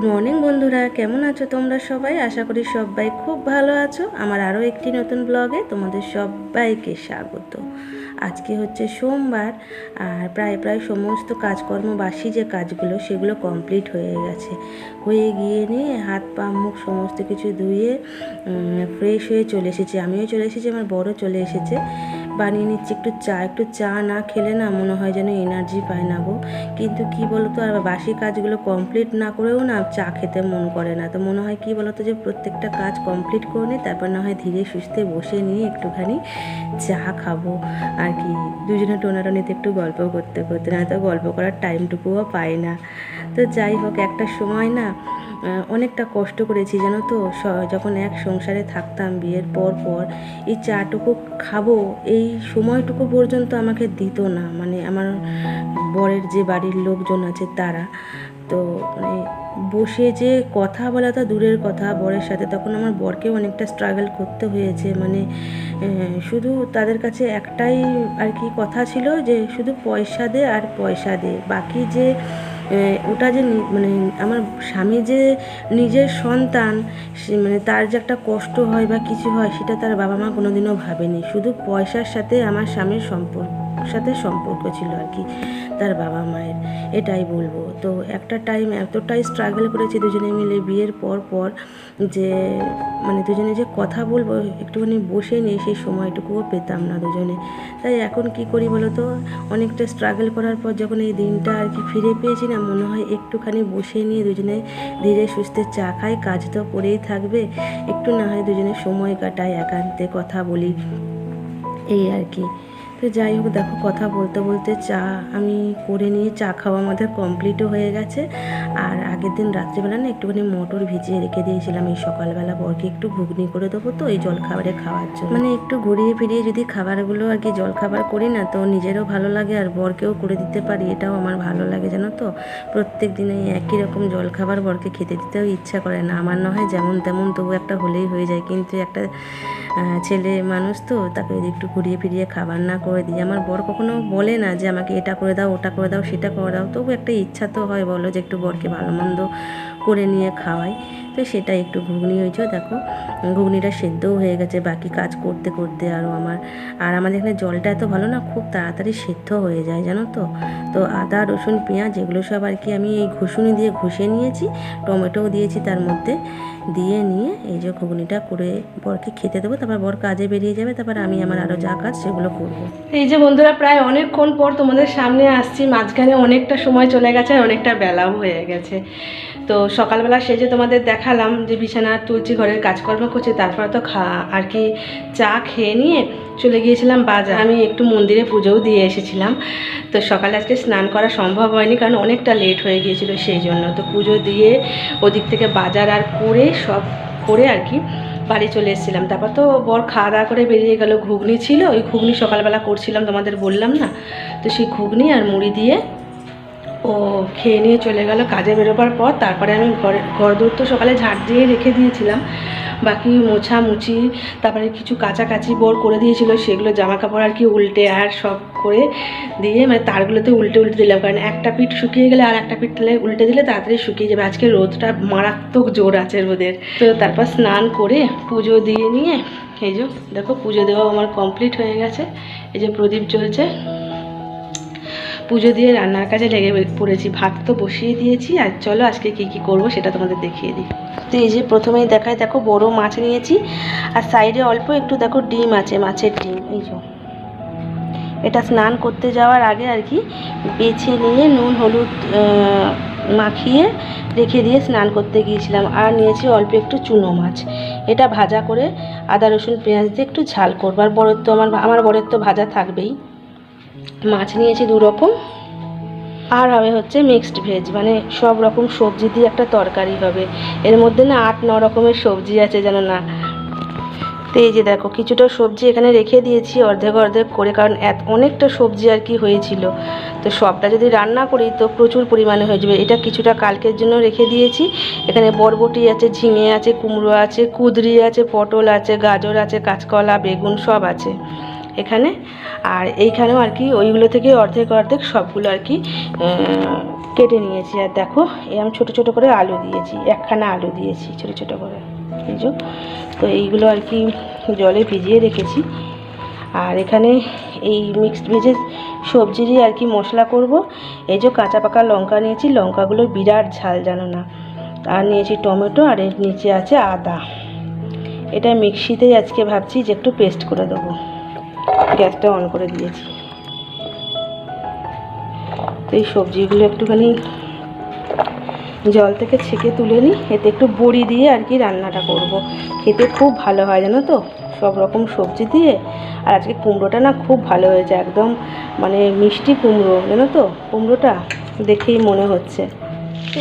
Good morning বন্ধুরা। কেমন আছো তোমরা সবাই? আশা করি সবাই খুব ভালো আছো। আমার আরও একটি নতুন ব্লগে তোমাদের সবাইকে স্বাগত। আজকে হচ্ছে সোমবার, আর প্রায় প্রায় সমস্ত কাজকর্ম বাসি যে কাজগুলো, সেগুলো কমপ্লিট হয়ে গেছে। হয়ে গিয়ে নিয়ে হাত পা মুখ সমস্ত কিছু ধুয়ে ফ্রেশ হয়ে চলে এসেছি। আমিও চলে এসেছি, আমার বড় চলে এসেছে। বানিয়ে নিচ্ছি, একটু চা একটু চা না খেলে না মনে হয় যেন এনার্জি পায় না গো। কিন্তু কি বলতো, আর বাসি কাজগুলো কমপ্লিট না করেও না চা খেতে মন করে না। তো মনে হয় কি বলতো যে প্রত্যেকটা কাজ কমপ্লিট করে নিই, তারপর না হয় ধীরে সুস্থে বসে নিয়ে একটুখানি চা খাব। আর কি, দুজনে টোনাটনিতে একটু গল্প করতে করতে না তো গল্প করার টাইমটুকুও পাই না। তো যাই হোক, একটা সময় না অনেকটা কষ্ট করেছি, জানো তো? যখন এক সংসারে থাকতাম, বিয়ের পর পর এই চাটুকু খাব, এই সময়টুকু পর্যন্ত আমাকে দিত না। মানে আমার বরের যে বাড়ির লোকজন আছে তারা। তো মানে বসে যে কথা বলা তো দূরের কথা, বরের সাথে তখন আমার বরকেও অনেকটা স্ট্রাগল করতে হয়েছে। মানে শুধু তাদের কাছে একটাই আর কি কথা ছিল যে, শুধু পয়সা দে আর পয়সা দে। বাকি যে ওটা যে মানে আমার স্বামী যে নিজের সন্তান, সে মানে তার যে একটা কষ্ট হয় বা কিছু হয়, সেটা তার বাবা মা কোনোদিনও ভাবেনি। শুধু পয়সার সাথে আমার স্বামীর সম্পর্ক। সাথে সম্পর্ক ছিল আর কি, তার বাবা মায়ের, এটাই বলব। তো একটা টাইম এতটাই স্ট্রাগল করেছি দুজনে মিলে বিয়ের পর পর যে মানে দুজনে যে কথা বলব, একটুখানি বসে নিয়ে সেই সময়টুকুও পেতাম না দুজনে। তাই এখন কি করি বলো তো? অনেকটা স্ট্রাগল করার পর যখন এই দিনটা আর কি ফিরে পেয়েছি না, মনে হয় একটুখানি বসে নিয়ে দুজনে ধীরে সুস্থে চা খাই, কাজ তো করেই থাকবে। একটু না হয় দুজনে সময় কাটাই, একান্তে কথা বলি। এই আর কি। তো যাই হোক, দেখো কথা বলতে বলতে চা আমি করে নিয়ে চা খাওয়া আমাদের কমপ্লিটও হয়ে গেছে। আর আগের দিন রাত্রিবেলা না একটুখানি মটর ভিজিয়ে রেখে দিয়েছিলাম, এই সকালবেলা বরকে একটু ঘুগনি করে দেবো তো, এই জলখাবারে খাওয়ার জন্য। মানে একটু ঘুরিয়ে ফিরিয়ে যদি খাবারগুলো আর কি জলখাবার করি না, তো নিজেরও ভালো লাগে আর বরকেও করে দিতে পারি, এটাও আমার ভালো লাগে, জানো তো। প্রত্যেক দিনে একই রকম জলখাবার বরকে খেতে দিতেও ইচ্ছা করে না, আমার না হয় যেমন তেমন তবু একটা হলেই হয়ে যায়, কিন্তু একটা ছেলে মানুষ তো, তাকে একটু ঘুরিয়ে ফিরিয়ে খাবার না করে দিই। আমার বর কখনো বলে না যে আমাকে এটা করে দাও, ওটা করে দাও, সেটা করে দাও। তবু একটা ইচ্ছা তো হয় বলো যে একটু বরকে ভালো মন্দ করে নিয়ে খাওয়াই। তো সেটা একটু ঘুগনি হয়েছে, দেখো। ঘুগনিটা সেদ্ধও হয়ে গেছে, বাকি কাজ করতে করতে আরও আমার। আর আমাদের এখানে জলটা এত ভালো না, খুব তাড়াতাড়ি সেদ্ধ হয়ে যায়, জানো তো? তো আদা, রসুন, পেঁয়াজ, এগুলো সব আর কি আমি এই ঘুষুনি দিয়ে ঘষে নিয়েছি, টমেটোও দিয়েছি তার মধ্যে। দিয়ে নিয়ে এই যে ঘুগনিটা করে বরকে খেতে দেবো, তারপর বর কাজে বেরিয়ে যাবে, তারপর আমি আমার আরও যা কাজ সেগুলো করব। এই যে বন্ধুরা, প্রায় অনেকক্ষণ পর তোমাদের সামনে আসছি, মাঝখানে অনেকটা সময় চলে গেছে আর অনেকটা বেলাও হয়ে গেছে। তো সকালবেলা সে যে তোমাদের দেখালাম যে বিছানা তুলছি ঘরের কাজকর্ম করছি, তারপরে তো খা আর কি চা খেয়ে নিয়ে চলে গিয়েছিলাম বাজার। আমি একটু মন্দিরে পুজোও দিয়ে এসেছিলাম। তো সকালে আজকে স্নান করা সম্ভব হয়নি, কারণ অনেকটা লেট হয়ে গিয়েছিল সেই জন্য। তো পুজো দিয়ে ওদিক থেকে বাজার আর করে, সব করে আর কি বাড়ি চলে এসেছিলাম। তারপর তো বর খাওয়া দাওয়া করে বেরিয়ে গেল, ঘুগনি ছিল। ওই ঘুগনি সকালবেলা করছিলাম, তোমাদের বললাম না। তো সেই ঘুগনি আর মুড়ি দিয়ে ও খেয়ে নিয়ে চলে গেল। কাজে বেরোবার পর, তারপরে আমি ঘরে ঘর দৌড় তো সকালে ঝাড় দিয়ে রেখে দিয়েছিলাম। বাকি মোছা মুছি তারপরে কিছু কাচাকাচি বর করে দিয়েছিল, সেগুলো জামা কাপড় আর কি উল্টে আর সব করে দিয়ে মানে তারগুলোতে উল্টে উল্টে দিলাম। কারণ একটা পিঠ শুকিয়ে গেলে আর একটা পিঠ দিলে, উল্টে দিলে তাড়াতাড়ি শুকিয়ে যাবে। আজকে রোদটা মারাত্মক জোর আছে রোদের। তো তারপর স্নান করে পুজো দিয়ে নিয়ে, এই যে দেখো পুজো দেওয়া আমার কমপ্লিট হয়ে গেছে। এই যে প্রদীপ জ্বলছে। পুজো দিয়ে রান্নার কাজে লেগে পড়েছি। ভাত তো বসিয়ে দিয়েছি। আর চলো আজকে কি কি করব সেটা তোমাদের দেখিয়ে দিই। তো এই যে প্রথমেই দেখায় দেখো বড় মাছ নিয়েছি। আর সাইডে অল্প একটু দেখো ডিম আছে, মাছের ডিম। এই যে। এটা স্নান করতে যাওয়ার আগে আর কি বেছে নিয়ে নুন, হলুদ মাখিয়ে রেখে দিয়ে স্নান করতে গিয়েছিলাম। আর নিয়েছি অল্প একটু চুনো মাছ। এটা ভাজা করে আদা, রসুন, পেঁয়াজ দিয়ে একটু ঝাল করব। আর বরের তো আমার আমার বরের তো ভাজা থাকবেই। মাছ নিয়েছি দু রকম আর হবে হচ্ছে মিক্সড ভেজ মানে সব রকম সবজি দিয়ে একটা তরকারি হবে। এর মধ্যে না আট, ন রকমের সবজি আছে যেন না। তো এই যে দেখো, কিছুটা সবজি এখানে রেখে দিয়েছি অর্ধেক অর্ধেক করে, কারণ এত, অনেকটা সবজি আর কি হয়েছিল। তো সবটা যদি রান্না করি তো প্রচুর পরিমাণে হয়ে যাবে। এটা কিছুটা কালকের জন্য রেখে দিয়েছি। এখানে বরবটি আছে, ঝিঙে আছে, কুমড়ো আছে, কুদরি আছে, পটল আছে, গাজর আছে, কাঁচকলা, বেগুন সব আছে। এখানে। আর এইখানেও আর কি ওইগুলো থেকে অর্ধেক অর্ধেক সবগুলো আর কি কেটে নিয়েছি। আর দেখো, এই আমি ছোটো ছোটো করে আলু দিয়েছি, একখানা আলু দিয়েছি ছোটো ছোটো করে। এই তো এইগুলো আর কি জলে ভিজিয়ে রেখেছি। আর এখানে এই মিক্সড ভেজের সবজিরই আর কি মশলা করব। এই যে কাঁচা পাকা লঙ্কা নিয়েছি লঙ্কাগুলো বিরাট ঝাল, জানো না। আর নিয়েছি টমেটো, আর এর নিচে আছে আদা। এটা মিক্সিতেই আজকে ভাবছি যে একটু পেস্ট করে দেবো। গ্যাসটা অন করে দিয়েছি। তো এই সবজিগুলো একটুখানি জল থেকে ছেঁকে তুলে নিই, এতে একটু বড়ি দিয়ে আর কি রান্নাটা করব। খেতে খুব ভালো হয়, জানো তো? সব রকম সবজি দিয়ে। আর আজকে কুমড়োটা না খুব ভালো হয়েছে, একদম মানে মিষ্টি কুমড়ো, জানো তো? কুমড়োটা দেখেই মনে হচ্ছে।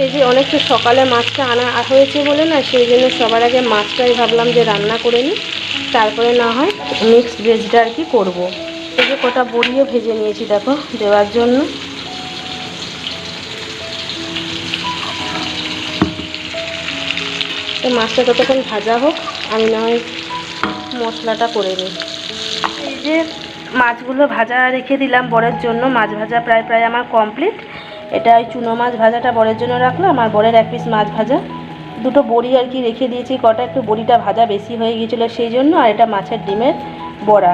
এই যে অনেকটা সকালে মাছটা আনা হয়েছে বলে না, সেই জন্য সবার আগে মাছটাই ভাবলাম যে রান্না করে নিই। তারপরে না হয় মিক্সড ভেজটা আর কি করব। এই যে কটা বড়িও ভেজে নিয়েছি দেখো, দেওয়ার জন্য। তো মাছটা ততক্ষণ ভাজা হোক, আমি না হয় মশলাটা করে নিই। এই যে মাছগুলো ভাজা রেখে দিলাম বরের জন্য, মাছ ভাজা প্রায় প্রায় আমার কমপ্লিট এটা ওই চুনো মাছ ভাজাটা বরের জন্য রাখলাম, আর বরের এক পিস মাছ ভাজা। দুটো বড়ি আর কি রেখে দিয়েছি, কটা একটু বড়িটা ভাজা বেশি হয়ে গিয়েছিল সেই জন্য, আর এটা মাছের ডিমের বড়া।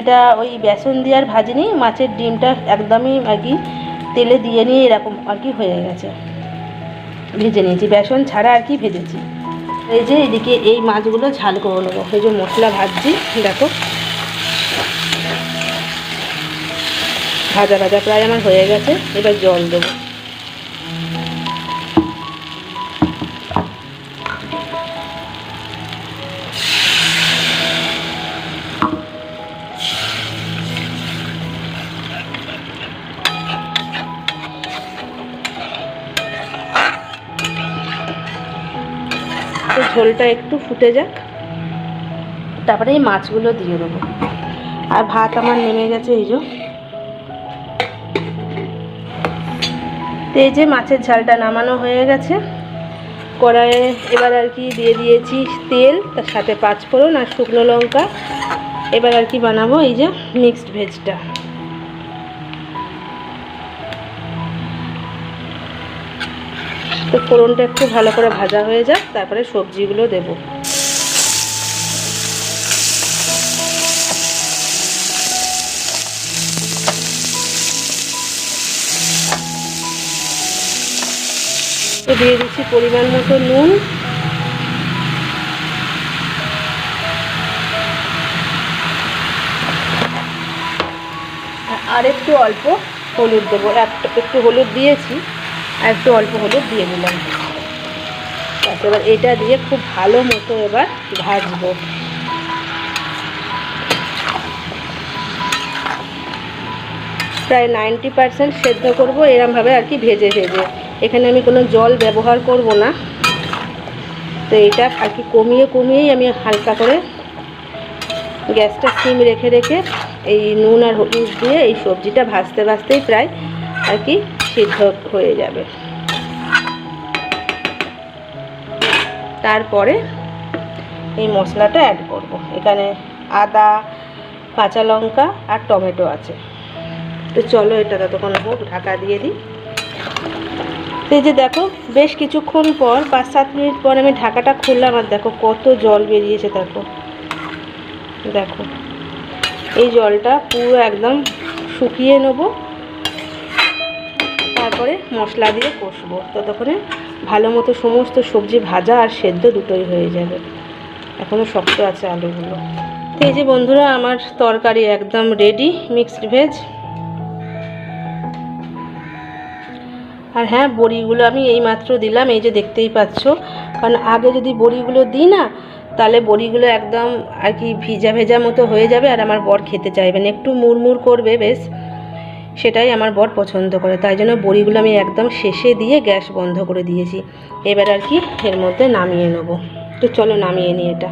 এটা ওই বেসন দিয়ে আর ভাজিনি, মাছের ডিমটা একদমই আর কি তেলে দিয়ে নিয়ে এরকম আর কি হয়ে গেছে। ভেজে নিয়েছি, বেসন ছাড়া আর কি ভেজেছি। এই যে এদিকে এই মাছগুলো ঝাল করে নেব, এই যে মশলা ভাজছি, দেখো। ভাজা ভাজা প্রায় আমার হয়ে গেছে, এবার জল দেবো। ঝোলটা একটু ফুটে যাক। তারপরে এই মাছগুলো দিয়ে দেবো। আর ভাত আমার নেমে গেছে, এই যে। এই যে মাছের ঝালটা নামানো হয়ে গেছে। কড়াইয়ে এবার আর কি দিয়ে দিয়েছি তেল, তার সাথে পাঁচফোড়ন আর শুকনো লঙ্কা। এবার আর কি বানাবো, এই যে মিক্সড ভেজটা তো ফোড়নটা একটু ভালো করে ভাজা হয়ে যাক, তারপরে সবজিগুলো দেব। দিয়ে দিচ্ছি পরিমাণ মতো নুন। আর একটু অল্প হলুদ দেবো একটু হলুদ দিয়েছি। আর একটু অল্প হলুদ দিয়ে দিলাম। এবার এটা দিয়ে খুব ভালো মতো এবার ভাজবো। প্রায় নাইনটি পারসেন্ট সেদ্ধ করব, এরমভাবে আর কি ভেজে ভেজে। এখানে আমি কোনো জল ব্যবহার করব না। তো এটা আর কি কমিয়ে কমিয়েই আমি হালকা করে গ্যাসটা সিম রেখে রেখে এই নুন আর হলুদ দিয়ে এই সবজিটা ভাজতে ভাজতেই প্রায় আর কি সিদ্ধ হয়ে যাবে। তারপরে এই মশলাটা অ্যাড করব। এখানে আদা, কাঁচা লঙ্কা আর টমেটো আছে। তো চলো এটা ততক্ষণ হোক ঢাকা দিয়ে দিই। তো যে দেখো, বেশ কিছুক্ষণ পর, পাঁচ সাত মিনিট পর আমি ঢাকাটা খুললাম আর দেখো কত জল বেরিয়েছে, দেখো। দেখো, এই জলটা পুরো একদম শুকিয়ে নেব। মশলা দিয়ে কষবো। ততক্ষণে ভালো মতো সমস্ত সবজি ভাজা আর সেদ্ধ দুটোই হয়ে যাবে। এখনও শক্ত আছে আলুগুলো। তো এই যে বন্ধুরা, আমার তরকারি একদম রেডি মিক্সড ভেজ আর হ্যাঁ বড়িগুলো আমি এই মাত্র দিলাম, এই যে দেখতেই পাচ্ছ। কারণ আগে যদি বড়িগুলো দিই না, তাহলে বড়িগুলো একদম আর কি ভিজা ভেজা মতো হয়ে যাবে আর আমার বর খেতে চাইবেন একটু মুড়মুড় করবে, বেশ। সেটাই আমার বর পছন্দ করে। তাই জন্য বড়িগুলো আমি একদম শেষে দিয়ে গ্যাস বন্ধ করে দিয়েছি। এবার আর কি এর মধ্যে নামিয়ে নেব। তো চলো নামিয়ে নিই এটা।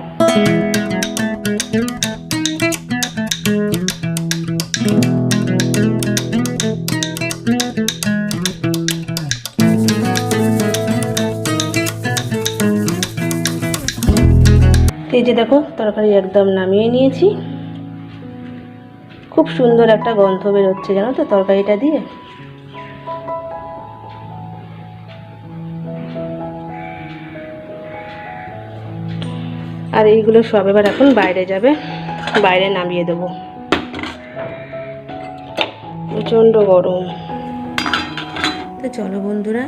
এই যে দেখো, তরকারি একদম নামিয়ে নিয়েছি। খুব সুন্দর একটা গন্ধ বেরোচ্ছে, জানো তো, তরকারিটা দিয়ে। আর এইগুলো সব এবার এখন বাইরে যাবে, বাইরে নামিয়ে দেব। প্রচণ্ড গরম। তো চলো বন্ধুরা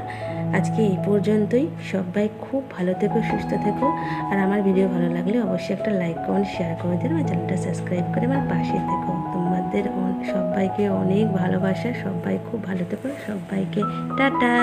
আজকে এই পর্যন্তই। সবাই খুব ভালো থেকো, সুস্থ থেকো। আর আমার ভিডিও ভালো লাগলে অবশ্যই একটা লাইক কমেন্ট শেয়ার করে দিন আমার চ্যানেলটা সাবস্ক্রাইব করে আমার পাশে থেকো। তোমাদের সবাইকে অনেক ভালোবাসা। সবাই খুব ভালো থেকো। সবাইকে টাটা!